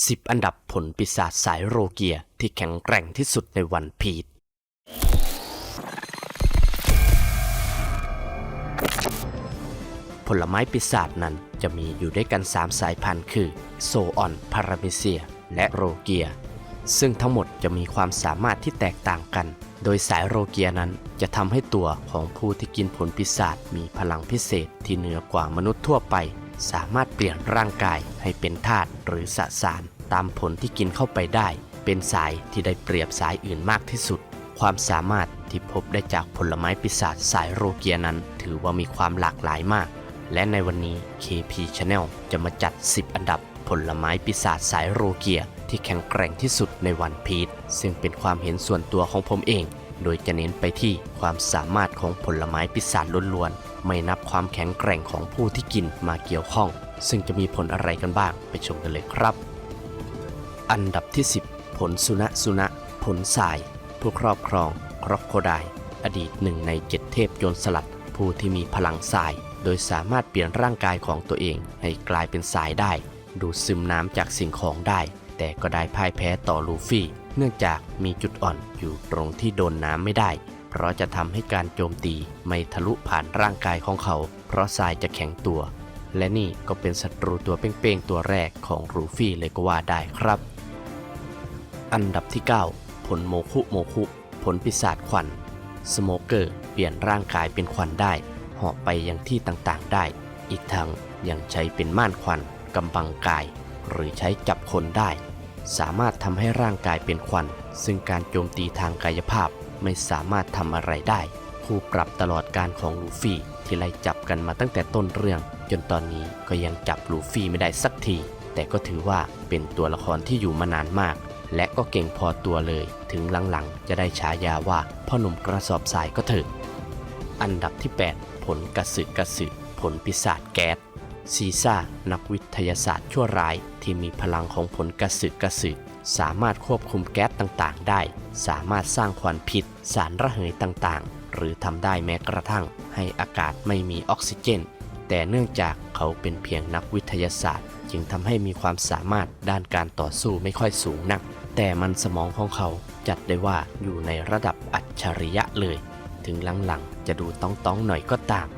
10 อันดับผลปีศาจสายโรเกียที่แข็งแกร่งที่สุดในวันพีชผลไม้ปีศาจนั้นจะมีอยู่ด้วยกัน 3 สายพันธุ์คือ โซออนพาราเมเซีย และโรเกีย ซึ่งทั้งหมดจะมีความสามารถที่แตกต่างกัน โดยสายโรเกียนั้นจะทำให้ตัวของผู้ที่กินผลปีศาจมีพลังพิเศษที่เหนือกว่ามนุษย์ทั่วไป สามารถเปลี่ยนร่างกายให้เป็นธาตุหรือสสาร ตามผลที่กินเข้าไปได้ เป็นสายที่ได้เปรียบสายอื่นมากที่สุด ความสามารถที่พบได้จากผลไม้ปีศาจสายโรเกียนั้น ถือว่ามีความหลากหลายมาก และในวันนี้ KP Channel จะมาจัด 10 อันดับผลไม้ปีศาจสายโรเกียที่แข็งแกร่งที่สุดในวันพีชซึ่งเป็นความเห็นส่วนตัวของผมเอง โดยจะเน้นไปที่ความสามารถของผลไม้ปีศาจล้วนๆ ไม่นับความแข็งแกร่งของผู้ที่กินมาเกี่ยวข้อง ซึ่งจะมีผลอะไรกันบ้างไปชมกันเลยครับ อันดับที่ 10 ผลสุนะสุนะ ผลสาย ผู้ครอบครองครอกโคไดอดีตหนึ่งในเจ็ดเทพโยนสลัด ผู้ที่มีพลังสาย โดยสามารถเปลี่ยนร่างกายของตัวเองให้กลายเป็นสายได้ ดูดซึมน้ำจากสิ่งของได้ แต่ก็ได้พ่ายแพ้ต่อลูฟี่ เนื่องจากมีจุดอ่อนอยู่ตรงที่โดนน้ำไม่ได้ เพราะจะทำให้การโจมตีไม่ทะลุผ่านร่างกายของเขา เพราะทรายจะแข็งตัว และนี่ก็เป็นศัตรูตัวเป้งๆตัวแรกของลูฟี่เลยก็ว่าได้ครับ อันดับที่ 9 ผลโมคุโมคุ ผลปีศาจควันสโมเกอร์เปลี่ยนร่างกายเป็นควันได้เหาะไปยังที่ต่างๆได้ อีกทั้งยังใช้เป็นม่านควันกำบังกาย หรือใช้จับคนได้ สามารถทำให้ร่างกายเป็นควัน ซึ่งการโจมตีทางกายภาพ ไม่สามารถทำอะไรได้ คู่ปรับตลอดการของลูฟี่ที่ไล่จับกันมาตั้งแต่ต้นเรื่อง จนตอนนี้ก็ยังจับลูฟี่ไม่ได้สักที แต่ก็ถือว่าเป็นตัวละครที่อยู่มานานมาก และก็เก่งพอตัวเลย ถึงหลังๆ จะได้ฉายาว่าพ่อหนุ่มกระสอบทรายก็เถอะอันดับที่ 8 ผลกระสึกกระสึกผลปีศาจแก๊สซีซ่านักวิทยาศาสตร์ชั่วร้ายที่มีพลังของผลกระสึกกระสึก สามารถควบคุมแก๊สต่างๆ ได้ สามารถสร้างควันพิษ สารระเหยต่างๆ หรือทำได้แม้กระทั่ง ให้อากาศไม่มีออกซิเจน แต่เนื่องจากเขาเป็นเพียงนักวิทยาศาสตร์ จึงทำให้มีความสามารถด้านการต่อสู้ไม่ค่อยสูงนัก แต่มันสมองของเขาจัดได้ว่าอยู่ในระดับอัจฉริยะเลย ถึงหลังๆ จะดูต้องๆหน่อยก็ตาม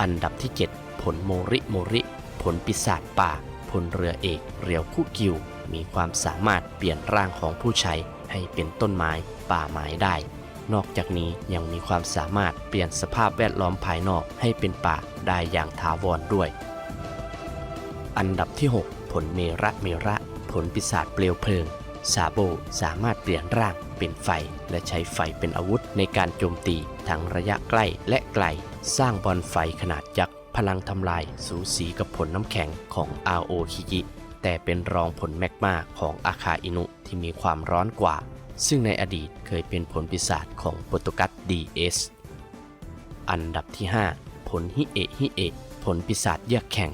อันดับที่ 7 ผลโมริโมริ ผลปีศาจป่าพลเรือเอก เรียวคู่กิว มีความสามารถเปลี่ยนร่างของผู้ใช้ให้เป็นต้นไม้ป่าไม้ได้ นอกจากนี้ยังมีความสามารถเปลี่ยนสภาพแวดล้อมภายนอกให้เป็นป่าได้อย่างถาวรด้วย อันดับที่ 6 ผลเมระเมระ ผลปีศาจเปลวเพลิงซาโบสามารถเปลี่ยนร่างเป็นไฟ และใช้ไฟเป็นอาวุธในการโจมตีทั้งระยะใกล้และไกล สร้างบอลไฟขนาดยักษ์พลังทำลายสูสีกับผลน้ำแข็งของ RO คิยิ แต่เป็นรองผลแมกมาของอาคาอินุที่มีความร้อนกว่า ซึ่งในอดีตเคยเป็นผลปีศาจของโปรตุกัส DS อันดับที่ 5 ผลฮิเอะฮิเอะผลปีศาจเยือกแข็ง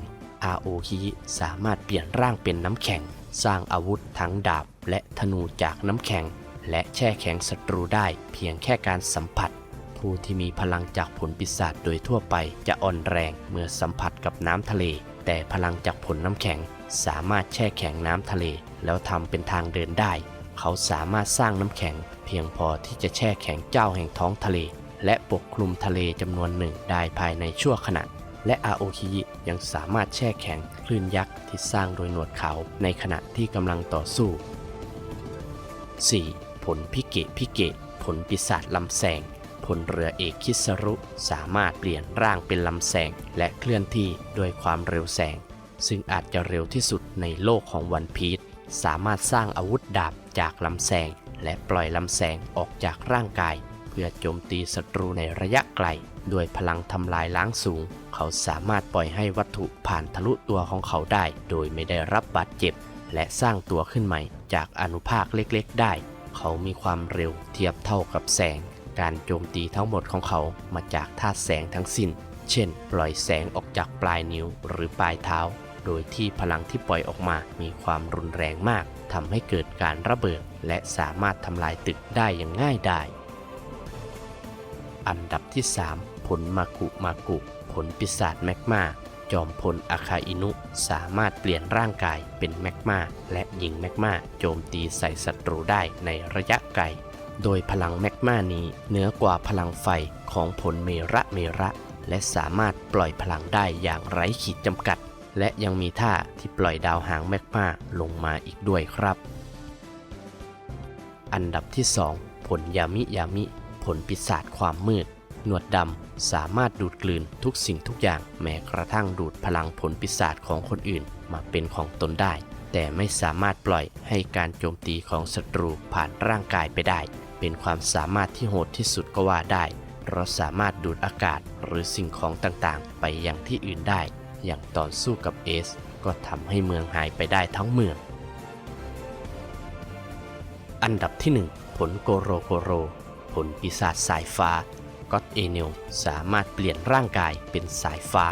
RO คิยิสามารถเปลี่ยนร่างเป็นน้ำแข็ง สร้างอาวุธทั้งดาบและธนูจากน้ำแข็ง และแช่แข็งศัตรูได้เพียงแค่การสัมผัส ผู้ที่มีพลังจากผลปีศาจโดยทั่วไปจะอ่อนแรงเมื่อสัมผัสกับน้ำทะเล แต่พลังจากผลน้ำแข็ง สามารถแช่แข็งน้ำทะเล แล้วทำเป็นทางเดินได้ เขาสามารถสร้างน้ำแข็ง เพียงพอที่จะแช่แข็งเจ้าแห่งท้องทะเล และปกคลุมทะเลจำนวนหนึ่งได้ภายในชั่วขณะ และอาโอคิยังสามารถแช่แข็งคลื่นยักษ์ที่สร้างโดยหนวดเขาในขณะที่กำลังต่อสู้ 4. ผลพิเกะพิเกะผลปีศาจลำแสงพลเรือเอกคิสรุ สามารถเปลี่ยนร่างเป็นลำแสง และเคลื่อนที่ด้วยความเร็วแสง ซึ่งอาจจะเร็วที่สุดในโลกของวันพีชสามารถสร้างอาวุธดาบจากลำแสง และปล่อยลำแสงออกจากร่างกาย เพื่อโจมตีศัตรูในระยะไกลด้วยพลังทำลายล้างสูง เขาสามารถปล่อยให้วัตถุผ่านทะลุตัวของเขาได้ โดยไม่ได้รับบาดเจ็บ และสร้างตัวขึ้นใหม่ จากอนุภาคเล็กๆ ได้ เขามีความเร็วเทียบเท่ากับแสง การโจมตีทั้งหมดของเขามาจากธาตุแสงทั้งสิ้น เช่น ปล่อยแสงออกจากปลายนิ้วหรือปลายเท้า โดยที่พลังที่ปล่อยออกมามีความรุนแรงมากทำให้เกิดการระเบิด และสามารถทำลายตึกได้อย่างง่ายดายอันดับที่ 3 ผลมากุมากุ ผลปีศาจแมกมาจอมพลอาคาอินุ สามารถเปลี่ยนร่างกายเป็นแมกมาและยิงแมกมาโจมตีใส่ศัตรูได้ในระยะไกล โดยพลังแมกมานี้เหนือกว่าพลังไฟของผลเมระเมระ และสามารถปล่อยพลังได้อย่างไร้ขีดจำกัด และยังมีท่าที่ปล่อยดาวหางแมกมาลงมาอีกด้วยครับ อันดับที่ 2 ผลยามิยามิ ผลปีศาจความมืด หนวดดำสามารถดูดกลืนทุกสิ่งทุกอย่าง แม้กระทั่งดูดพลังผลปีศาจของคนอื่นมาเป็นของตนได้ แต่ไม่สามารถปล่อยให้การโจมตีของศัตรูผ่านร่างกายไปได้ เป็นความสามารถที่โหดที่สุดก็ว่าได้เราสามารถดูดอากาศหรือสิ่งของต่างๆ ไปยังที่อื่นได้ อย่างตอนสู้กับเอส ก็ทำให้เมืองหายไปได้ทั้งเมือง อันดับที่ 1 ผลโกโรโกโร ผลปีศาจสายฟ้าก็ตเอเนลสามารถเปลี่ยนร่างกายเป็นสายฟ้า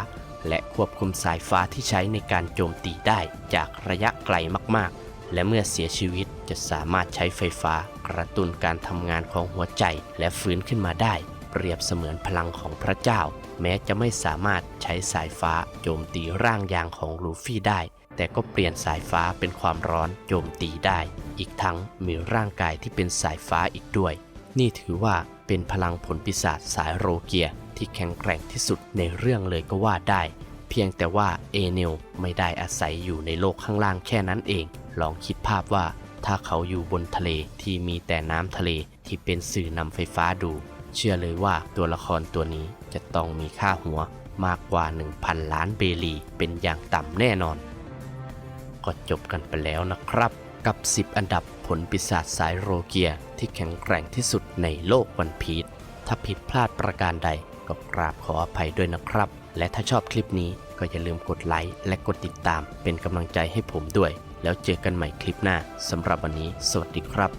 และควบคุมสายฟ้าที่ใช้ในการโจมตีได้จากระยะไกลมากๆ และเมื่อเสียชีวิตจะสามารถใช้ไฟฟ้ากระตุ้นการทำงานของหัวใจและฟื้นขึ้นมาได้ เปรียบเสมือนพลังของพระเจ้า แม้จะไม่สามารถใช้สายฟ้าโจมตีร่างยางของลูฟี่ได้ แต่ก็เปลี่ยนสายฟ้าเป็นความร้อนโจมตีได้ อีกทั้งมีร่างกายที่เป็นสายฟ้าอีกด้วย นี่ถือว่าเป็นพลังผลปีศาจสายโรเกียที่แข็งแกร่งที่สุดในเรื่องเลยก็ว่าได้ เพียงแต่ว่าเอเนลไม่ได้อาศัยอยู่ในโลกข้างล่างแค่นั้นเอง ลองคิดภาพว่าถ้าเขาอยู่บนทะเลที่มีแต่น้ำทะเลที่เป็นสื่อนำไฟฟ้าดู เชื่อเลยว่าตัวละครตัวนี้ จะต้องมีค่าหัวมากกว่า 1,000 ล้านเบลีเป็นอย่างต่ำแน่นอน ก็จบกันไปแล้วนะครับ กับ 10 อันดับผลปีศาจสายโรเกียที่แข็งแกร่งที่สุดในโลกวันพีชถ้าผิดพลาดประการใดก็กราบขออภัยด้วยนะครับ และถ้าชอบคลิปนี้ก็อย่าลืมกดไลค์และกดติดตามเป็นกำลังใจให้ผมด้วย แล้วเจอกันใหม่คลิปหน้าสำหรับวันนี้ สวัสดีครับ